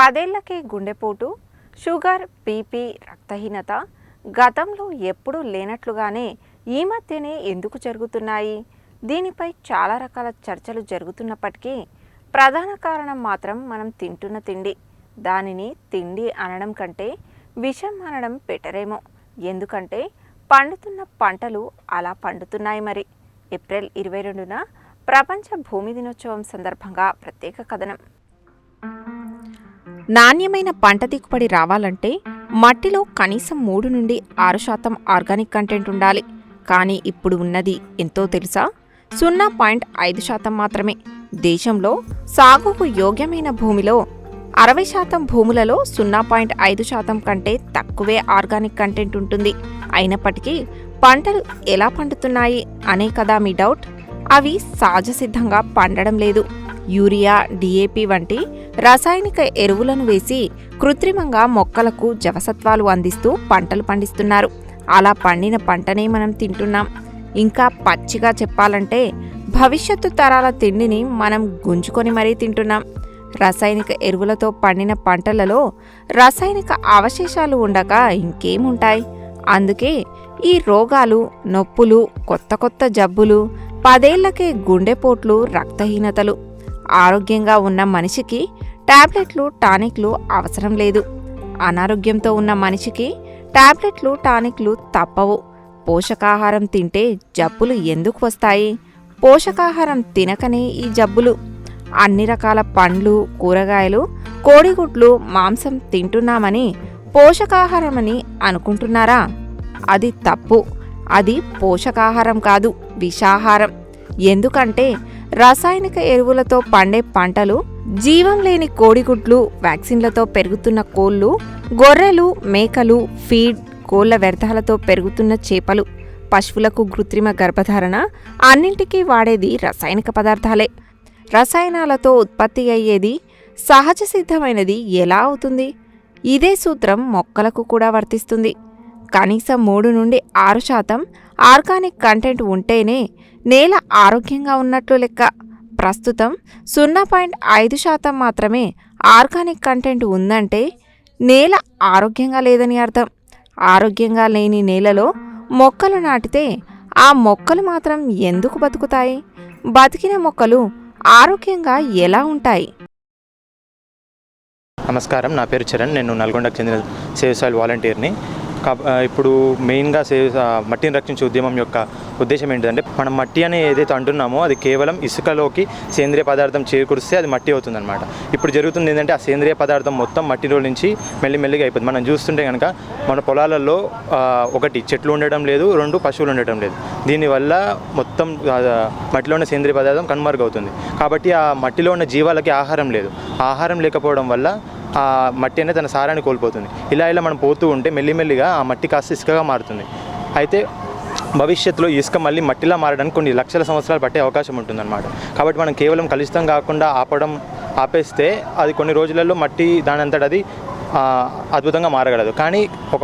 పదేళ్ళకే గుండెపోటు sugar BP రక్తహీనత గతంలో ఎప్పుడూ లేనట్లుగానే ఈ మధ్యనే ఎందుకు జరుగుతున్నాయి? దీనిపై చాలా రకాల చర్చలు జరుగుతున్నప్పటికీ ప్రధాన కారణం మాత్రం మనం తింటున్న తిండి. దానిని తిండి అనడం కంటే విషం అనడం బెటరేమో. ఎందుకంటే పండుతున్న పంటలు అలా పండుతున్నాయి మరి. ఏప్రిల్ ఇరవై రెండున ప్రపంచ భూమి దినోత్సవం సందర్భంగా ప్రత్యేక కథనం. నాణ్యమైన పంట దిగుబడి రావాలంటే మట్టిలో కనీసం మూడు నుండి ఆరు శాతం ఆర్గానిక్ కంటెంట్ ఉండాలి. కానీ ఇప్పుడు ఉన్నది ఎంతో తెలుసా? సున్నా పాయింట్ ఐదు శాతం మాత్రమే. దేశంలో సాగుకు యోగ్యమైన భూమిలో అరవై శాతం భూములలో సున్నా పాయింట్ ఐదు శాతం కంటే తక్కువే ఆర్గానిక్ కంటెంట్ ఉంటుంది. అయినప్పటికీ పంటలు ఎలా పండుతున్నాయి అనే కదా మీ డౌట్? అవి సహజసిద్ధంగా పండడం లేదు. యూరియా డిఏపి వంటి రసాయనిక ఎరువులను వేసి కృత్రిమంగా మొక్కలకు జవసత్వాలు అందిస్తూ పంటలు పండిస్తున్నారు. అలా పండిన పంటనే మనం తింటున్నాం. ఇంకా పచ్చిగా చెప్పాలంటే భవిష్యత్తు తరాల తిండిని మనం గుంజుకొని మరీ తింటున్నాం. రసాయనిక ఎరువులతో పండిన పంటలలో రసాయనిక అవశేషాలు ఉండక ఇంకేముంటాయి? అందుకే ఈ రోగాలు నొప్పులు కొత్త కొత్త జబ్బులు పదేళ్ళకే గుండెపోట్లు రక్తహీనతలు ఆరోగ్యంగా ఉన్న మనిషికి టాబ్లెట్లు టానిక్లు అవసరం లేదు. అనారోగ్యంతో ఉన్న మనిషికి టాబ్లెట్లు టానిక్లు తప్పవు. పోషకాహారం తింటే జబ్బులు ఎందుకు వస్తాయి? పోషకాహారం తినకనే ఈ జబ్బులు. అన్ని రకాల పండ్లు కూరగాయలు కోడిగుడ్లు మాంసం తింటున్నామని పోషకాహారమని అనుకుంటున్నారా? అది తప్పు. అది పోషకాహారం కాదు విషాహారం. ఎందుకంటే రసాయనిక ఎరువులతో పండే పంటలు జీవం లేని కోడిగుడ్లు వ్యాక్సిన్లతో పెరుగుతున్న కోళ్ళు గొర్రెలు మేకలు ఫీడ్ కోళ్ళ వ్యర్థాలతో పెరుగుతున్న చేపలు. పశువులకు కృత్రిమ గర్భధారణ అన్నింటికీ వాడేది రసాయనిక పదార్థాలే. రసాయనాలతో ఉత్పత్తి అయ్యేది సహజ సిద్ధమైనది ఎలా అవుతుంది? ఇదే సూత్రం మొక్కలకు కూడా వర్తిస్తుంది. కనీసం మూడు నుండి ఆరు శాతం ఆర్గానిక్ కంటెంట్ ఉంటేనే నేల ఆరోగ్యంగా ఉన్నట్లు లెక్క. ప్రస్తుతం సున్నా పాయింట్ ఐదు శాతం మాత్రమే ఆర్గానిక్ కంటెంట్ ఉందంటే నేల ఆరోగ్యంగా లేదని అర్థం. ఆరోగ్యంగా లేని నేలలో మొక్కలు నాటితే ఆ మొక్కలు మాత్రం ఎందుకు బతుకుతాయి? బతికిన మొక్కలు ఆరోగ్యంగా ఎలా ఉంటాయి? నమస్కారం. నా పేరు చరణ్. నేను నల్గొండకు చెందిన సేవ్ సాయిల్ వాలంటీర్ని. ఇప్పుడు మెయిన్గా సేవ్ మట్టిని రక్షించే ఉద్యమం యొక్క ఉద్దేశం ఏంటంటే మనం మట్టి అని ఏదైతే అంటున్నామో అది కేవలం ఇసుకలోకి సేంద్రియ పదార్థం చేకూరిస్తే అది మట్టి అవుతుందన్నమాట. ఇప్పుడు జరుగుతుంది ఏంటంటే ఆ సేంద్రియ పదార్థం మొత్తం మట్టిలో నుంచి మెల్లిమెల్లిగా అయిపోతుంది మనం చూస్తుంటే కనుక మన పొలాలలో ఒకటి చెట్లు ఉండడం లేదు రెండు పశువులు ఉండటం లేదు. దీనివల్ల మొత్తం మట్టిలో ఉన్న సేంద్రియ పదార్థం కనుమరుగవుతుంది. కాబట్టి ఆ మట్టిలో ఉన్న జీవాలకి ఆహారం లేదు. ఆహారం లేకపోవడం వల్ల ఆ మట్టి అనేది తన సారాన్ని కోల్పోతుంది. ఇలా ఇలా మనం పోతూ ఉంటే మెల్లిమెల్లిగా ఆ మట్టి కాస్త ఇసుకగా మారుతుంది. అయితే భవిష్యత్తులో ఇసుక మళ్ళీ మట్టిలా మారడానికి కొన్ని లక్షల సంవత్సరాలు పట్టే అవకాశం ఉంటుందన్నమాట. కాబట్టి మనం కేవలం కలుషితం కాకుండా ఆపడం ఆపేస్తే అది కొన్ని రోజులలో మట్టి దానంతట అది అద్భుతంగా మారగలదు. కానీ ఒక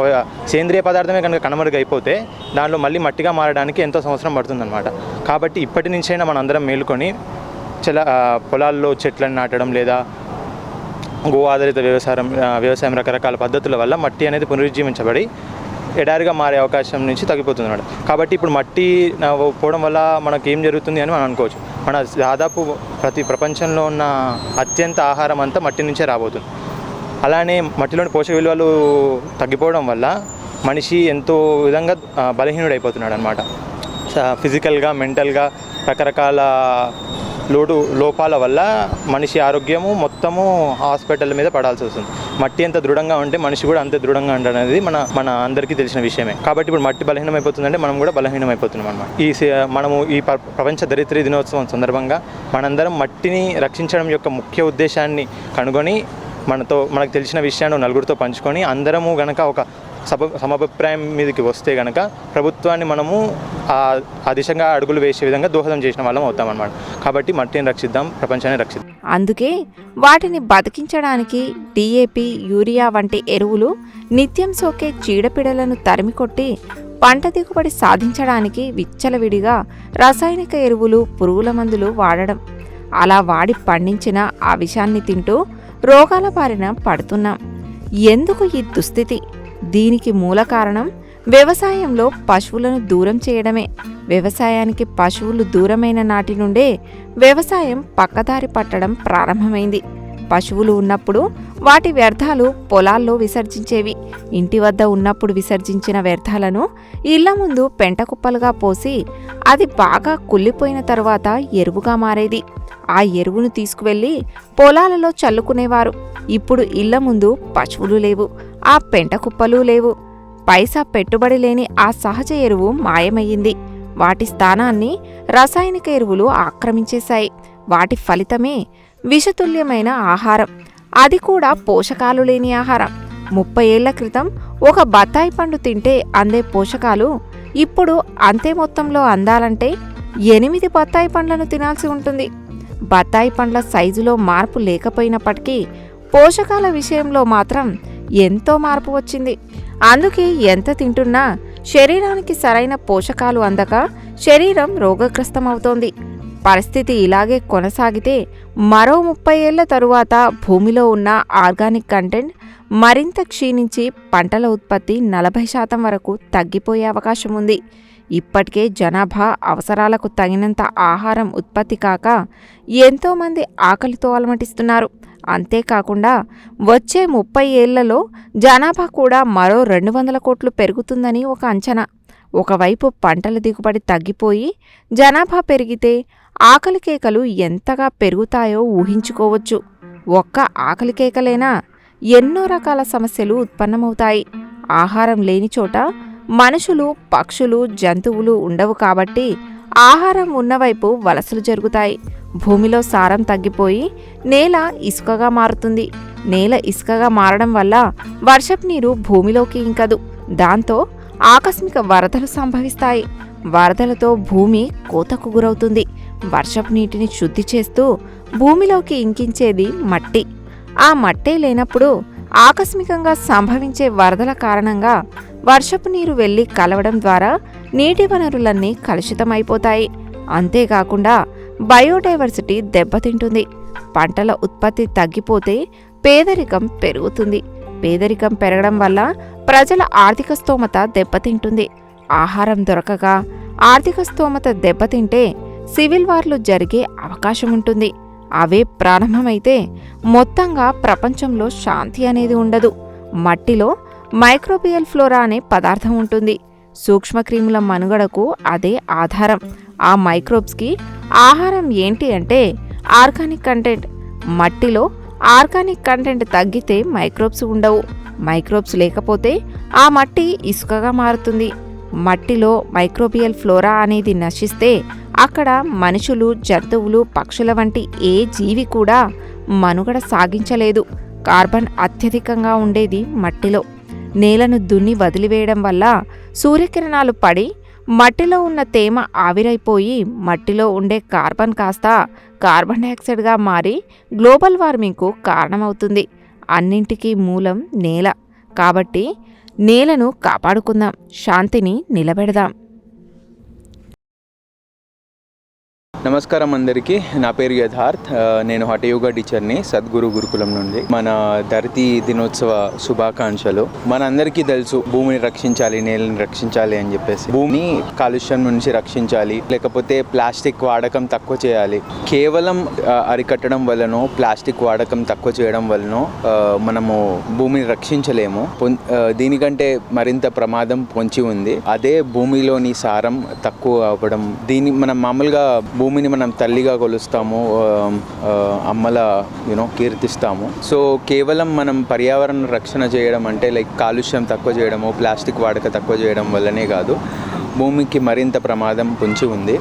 సేంద్రియ పదార్థమే కనుక కనుమరుగైపోతే దానిలో మళ్ళీ మట్టిగా మారడానికి ఎంతో సంవత్సరం పడుతుందన్నమాట. కాబట్టి ఇప్పటి నుంచైనా మనం అందరం మేలుకొని చెల పొలాల్లో చెట్లను నాటడం లేదా గో ఆధారిత వ్యవసాయం వ్యవసాయం రకరకాల పద్ధతుల వల్ల మట్టి అనేది పునరుజ్జీవించబడి ఎడారిగా మారే అవకాశం నుంచి తగ్గిపోతుంది అన్నమాట కాబట్టి ఇప్పుడు మట్టి పోవడం వల్ల మనకి ఏం జరుగుతుంది అని మనం అనుకోవచ్చు. మన దాదాపు ప్రతి ప్రపంచంలో ఉన్న అత్యంత ఆహారం అంతా మట్టి నుంచే రాబోతుంది. అలానే మట్టిలోని పోషక విలువలు తగ్గిపోవడం వల్ల మనిషి ఎంతో విధంగా బలహీనుడైపోతున్నాడు అనమాట ఫిజికల్గా మెంటల్గా రకరకాల లోటు లోపాల వల్ల మనిషి ఆరోగ్యము మొత్తము హాస్పిటల్ మీద పడాల్సి వస్తుంది. మట్టి ఎంత దృఢంగా ఉంటే మనిషి కూడా అంతే దృఢంగా ఉండడం అనేది మన మన అందరికీ తెలిసిన విషయమే. కాబట్టి ఇప్పుడు మట్టి బలహీనం అయిపోతుందంటే మనం కూడా బలహీనం అయిపోతున్నాం అనమాట ఈ మనము ఈ ప్రపంచ దరిద్ర దినోత్సవం సందర్భంగా మనందరం మట్టిని రక్షించడం యొక్క ముఖ్య ఉద్దేశాన్ని కనుగొని మనతో మనకు తెలిసిన విషయాన్ని నలుగురితో పంచుకొని అందరము గనక ఒక సభ సమభిప్రాయం మీదకి వస్తే కనుక ప్రభుత్వాన్ని మనము ఆ దిశగా అడుగులు వేసే విధంగా దోహదం చేసిన వాళ్ళం అవుతామన్నమాట కాబట్టి మట్టిని రక్షిద్దాం ప్రపంచాన్ని రక్షిద్దాం. అందుకే వాటిని బతికించడానికి డిఏపి యూరియా వంటి ఎరువులు నిత్యం సోకే చీడపీడలను తరిమికొట్టి పంట దిగుబడి సాధించడానికి విచ్చలవిడిగా రసాయనిక ఎరువులు పురుగుల మందులు వాడడం. అలా వాడి పండించిన ఆ విషాన్ని తింటూ రోగాల బారిన పడుతున్నాం. ఎందుకు ఈ దుస్థితి? దీనికి మూల కారణం వ్యవసాయంలో పశువులను దూరం చేయడమే. వ్యవసాయానికి పశువులు దూరమైన నాటి నుండే వ్యవసాయం పక్కదారి పట్టడం ప్రారంభమైంది. పశువులు ఉన్నప్పుడు వాటి వ్యర్థాలు పొలాల్లో విసర్జించేవి. ఇంటి వద్ద ఉన్నప్పుడు విసర్జించిన వ్యర్థాలను ఇళ్ళ ముందు పెంట కుప్పలుగా పోసి అది బాగా కుళ్ళిపోయిన తరువాత ఎరువుగా మారేది. ఆ ఎరువును తీసుకువెళ్ళి పొలాలలో చల్లుకునేవారు. ఇప్పుడు ఇళ్ళ ముందు పశువులు లేవు. ఆ పెంట కుప్పలు లేవు. పైసా పెట్టుబడి లేని ఆ సహజ ఎరువు మాయమయ్యింది. వాటి స్థానాన్ని రసాయనిక ఎరువులు ఆక్రమించేశాయి. వాటి ఫలితమే విషతుల్యమైన ఆహారం. అది కూడా పోషకాలు లేని ఆహారం. ముప్పై ఏళ్ళ క్రితం ఒక బత్తాయి పండు తింటే అందే పోషకాలు ఇప్పుడు అంతే మొత్తంలో అందాలంటే ఎనిమిది బత్తాయి పండ్లను తినాల్సి ఉంటుంది. బత్తాయి పండ్ల సైజులో మార్పు లేకపోయినప్పటికీ పోషకాల విషయంలో మాత్రం ఎంతో మార్పు వచ్చింది. అందుకే ఎంత తింటున్నా శరీరానికి సరైన పోషకాలు అందక శరీరం రోగగ్రస్తమవుతోంది. పరిస్థితి ఇలాగే కొనసాగితే మరో ముప్పై ఏళ్ళ తరువాత భూమిలో ఉన్న ఆర్గానిక్ కంటెంట్ మరింత క్షీణించి పంటల ఉత్పత్తి నలభై శాతం వరకు తగ్గిపోయే అవకాశం ఉంది ఇప్పటికే జనాభా అవసరాలకు తగినంత ఆహారం ఉత్పత్తి కాక ఎంతోమంది ఆకలితో అలమటిస్తున్నారు అంతేకాకుండా వచ్చే ముప్పై ఏళ్ళలో జనాభా కూడా మరో రెండు వందల కోట్లు పెరుగుతుందని ఒక అంచనా. ఒకవైపు పంటల దిగుబడి తగ్గిపోయి జనాభా పెరిగితే ఆకలి కేకలు ఎంతగా పెరుగుతాయో ఊహించుకోవచ్చు. ఒక్క ఆకలి కేకలేనా ఎన్నో రకాల సమస్యలు ఉత్పన్నమవుతాయి. ఆహారం లేని చోట మనుషులు పక్షులు జంతువులు ఉండవు కాబట్టి ఆహారం ఉన్నవైపు వలసలు జరుగుతాయి. భూమిలో సారం తగ్గిపోయి నేల ఇసుకగా మారుతుంది. నేల ఇసుకగా మారడం వల్ల వర్షపు నీరు భూమిలోకి ఇంకదు. దాంతో ఆకస్మిక వరదలు సంభవిస్తాయి. వరదలతో భూమి కోతకు గురవుతుంది. వర్షపు నీటిని శుద్ధి చేస్తూ భూమిలోకి ఇంకించేది మట్టి. ఆ మట్టే లేనప్పుడు ఆకస్మికంగా సంభవించే వరదల కారణంగా వర్షపు నీరు వెళ్ళి కలవడం ద్వారా నీటి వనరులన్నీ కలుషితమైపోతాయి. అంతేకాకుండా బయోడైవర్సిటీ దెబ్బతింటుంది. పంటల ఉత్పత్తి తగ్గిపోతే పేదరికం పెరుగుతుంది. పేదరికం పెరగడం వల్ల ప్రజల ఆర్థిక స్తోమత దెబ్బతింటుంది. ఆహారం దొరకగా ఆర్థిక స్తోమత దెబ్బతింటే సివిల్ వార్లు జరిగే అవకాశం ఉంటుంది. అవే ప్రారంభమైతే మొత్తంగా ప్రపంచంలో శాంతి అనేది ఉండదు. మట్టిలో మైక్రోబియల్ ఫ్లోరా అనే పదార్థం ఉంటుంది. సూక్ష్మక్రిముల మనుగడకు అదే ఆధారం. ఆ మైక్రోబ్స్కి ఆహారం ఏంటి అంటే ఆర్గానిక్ కంటెంట్. మట్టిలో ఆర్గానిక్ కంటెంట్ తగ్గితే మైక్రోబ్స్ ఉండవు. మైక్రోబ్స్ లేకపోతే ఆ మట్టి ఇసుకగా మారుతుంది. మట్టిలో మైక్రోబియల్ ఫ్లోరా అనేది నశిస్తే అక్కడ మనుషులు జంతువులు పక్షుల వంటి ఏ జీవి కూడా మనుగడ సాగించలేదు. కార్బన్ అత్యధికంగా ఉండేది మట్టిలో. నేలను దున్ని వదిలివేయడం వల్ల సూర్యకిరణాలు పడి మట్టిలో ఉన్న తేమ ఆవిరైపోయి మట్టిలో ఉండే కార్బన్ కాస్త కార్బన్ డైఆక్సైడ్గా మారి గ్లోబల్ వార్మింగ్కు కారణమవుతుంది. అన్నింటికీ మూలం నేల. కాబట్టి నేలను కాపాడుకుందాం. శాంతిని నిలబెడదాం. నమస్కారం అందరికీ. నా పేరు యథార్థ్. నేను హఠయోగా టీచర్ని సద్గురు గురుకులం నుండి. మన ధరతీ దినోత్సవ శుభాకాంక్షలు. మనందరికీ తెలుసు భూమిని రక్షించాలి నేలని రక్షించాలి అని చెప్పేసి. భూమిని కాలుష్యం నుంచి రక్షించాలి లేకపోతే ప్లాస్టిక్ వాడకం తక్కువ చేయాలి. కేవలం అరికట్టడం వలనో ప్లాస్టిక్ వాడకం తక్కువ చేయడం వలనో మనము భూమిని రక్షించలేము. దీనికంటే మరింత ప్రమాదం పొంచి ఉంది. అదే భూమిలోని సారం తక్కువ అవ్వడం దీన్ని మనం మామూలుగా భూమి భూమిని మనం తల్లిగా కొలుస్తాము అమ్మల యూనో కీర్తిస్తాము. సో కేవలం మనం పర్యావరణ రక్షణ చేయడం అంటే లైక్ కాలుష్యం తక్కువ చేయడము ప్లాస్టిక్ వాడక తక్కువ చేయడం వల్లనే కాదు భూమికి మరింత ప్రమాదం పొంచి ఉంది.